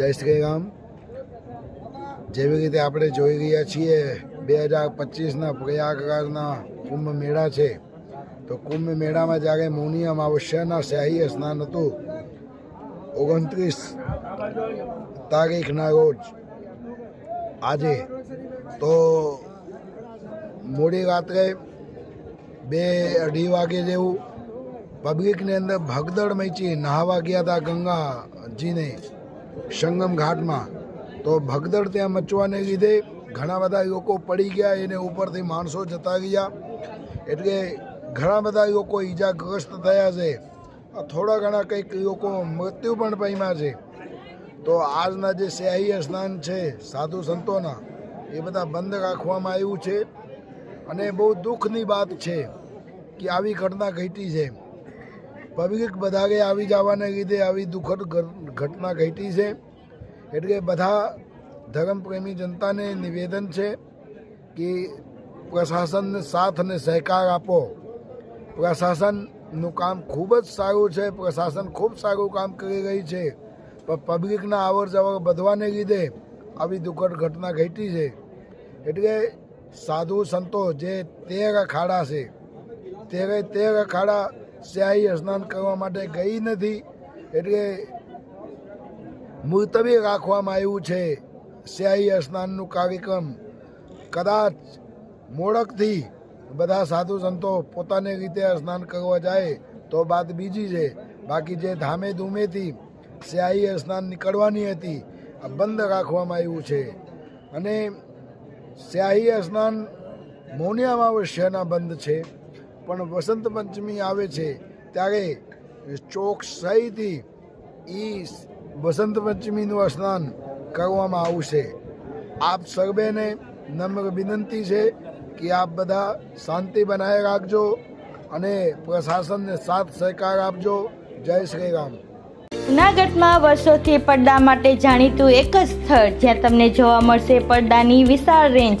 જય શ્રી રામ. જેવી રીતે આપણે જોઈ રહ્યા છીએ, બે હજાર પચીસના પ્રયાગરાજના કુંભ મેળા છે. તો કુંભ મેળામાં જ્યારે મૌની અમાવસ્યાના શાહી સ્નાન હતું, ઓગણત્રીસ તારીખના રોજ, આજે, તો મોડી રાત્રે બે અઢી વાગે જેવું પબ્લિકની અંદર ભગદડ મચી નહાવા ગયા હતા ગંગાજીને. સંગમ ઘાટમાં. તો ભગદડ ત્યાં મચવાને લીધે ઘણા બધા લોકો પડી ગયા, એને ઉપરથી માણસો જતા ગયા. એટલે ઘણા બધા લોકો ઈજાગ્રસ્ત થયા છે. થોડા ઘણા કંઈક લોકો મૃત્યુ પણ પામ્યા છે. તો આજના જે શાહી સ્નાન છે, સાધુ સંતોના, એ બધા બંધ રાખવામાં આવ્યું છે. અને બહુ દુઃખની વાત છે કે આવી ઘટના ઘટી છે. પબ્લિક બધાએ આવી જવાને લીધે આવી દુઃખદ ઘટના ઘટી છે. એટલે બધા ધર્મપ્રેમી જનતાને નિવેદન છે કે પ્રશાસનને સાથ અને સહકાર આપો. પ્રશાસનનું કામ ખૂબ જ સારું છે. પ્રશાસન ખૂબ સારું કામ કરી રહી છે. પણ પબ્લિકના અવર જવર વધવાને લીધે આવી દુઃખદ ઘટના ઘટી છે. એટલે સાધુ સંતો જે તેર અખાડા છે, તેરે તેર અખાડા શાહી સ્નાન કરવા માટે ગઈ નથી, એટલે મુલતવી રાખવામાં આવ્યું છે સ્યાહી સ્નાનનું કાર્યક્રમ. કદાચ મોડકથી બધા સાધુ સંતો પોતાની રીતે સ્નાન કરવા જાય, તો વાત બીજી છે. બાકી જે ધામે ધૂમેથી સ્યાહી સ્નાન નીકળવાની હતી, આ બંધ રાખવામાં આવ્યું છે. અને સ્યાહી સ્નાન મૌની અમાવસ્યાના બંધ છે. પણ વસંત પંચમી આવે છે, ત્યારે ચોકસાઈથી એ વસંત પંચમીનું સ્નાન કરવામાં આવશે. આપ સર્વેને નમ્ર વિનંતી છે કે આપ બધા શાંતિ બનાવી રાખજો અને પ્રશાસનને સાથ સહકાર આપજો. જય શ્રી રામ. જૂનાગઢમાં વર્ષોથી પડદા માટે જાણીતું એક જ સ્થળ જ્યાં તમને જોવા મળશે પડદાની વિશાળ રેન્જ